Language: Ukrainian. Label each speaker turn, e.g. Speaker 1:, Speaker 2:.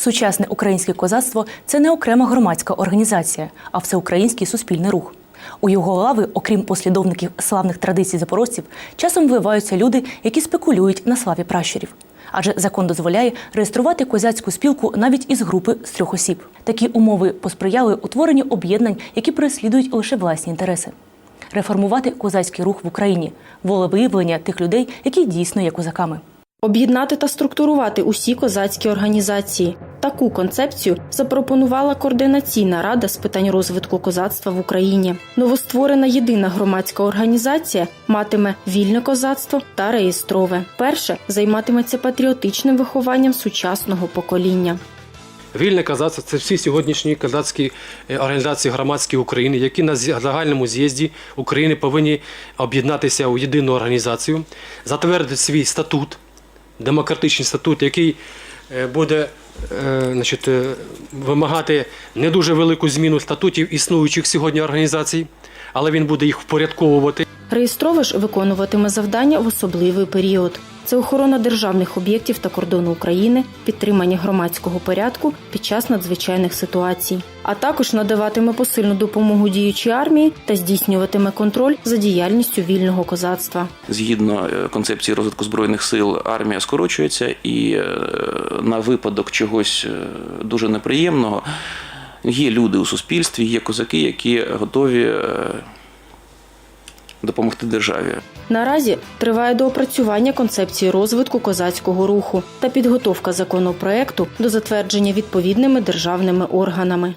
Speaker 1: Сучасне українське козацтво це не окрема громадська організація, а всеукраїнський суспільний рух. У його лави, окрім послідовників славних традицій запорожців, часом вливаються люди, які спекулюють на славі пращурів. Адже закон дозволяє реєструвати козацьку спілку навіть із групи з трьох осіб. Такі умови посприяли утворенню об'єднань, які переслідують лише власні інтереси. Реформувати козацький рух в Україні волевиявлення тих людей, які дійсно є козаками.
Speaker 2: Об'єднати та структурувати усі козацькі організації. Таку концепцію запропонувала координаційна рада з питань розвитку козацтва в Україні. Новостворена єдина громадська організація матиме вільне козацтво та реєстрове. Перше займатиметься патріотичним вихованням сучасного покоління.
Speaker 3: Вільне козацтво – це всі сьогоднішні козацькі е, організації громадські України, які на загальному з'їзді України повинні об'єднатися у єдину організацію, затвердити свій статут, демократичний статут, який буде е, значить, е, вимагати не дуже велику зміну статутів існуючих сьогодні організацій, але він буде їх впорядковувати.
Speaker 2: Реєстровиш виконуватиме завдання в особливий період. Це охорона державних об'єктів та кордону України, підтримання громадського порядку під час надзвичайних ситуацій, а також надаватиме посильну допомогу діючій армії та здійснюватиме контроль за діяльністю вільного козацтва.
Speaker 4: Згідно е, концепції розвитку збройних сил, армія скорочується, і е, на випадок чогось е, дуже неприємного є люди у суспільстві, є козаки, які готові допомогти державі.
Speaker 2: Наразі триває доопрацювання концепції розвитку козацького руху та підготовка законопроекту до затвердження відповідними державними органами.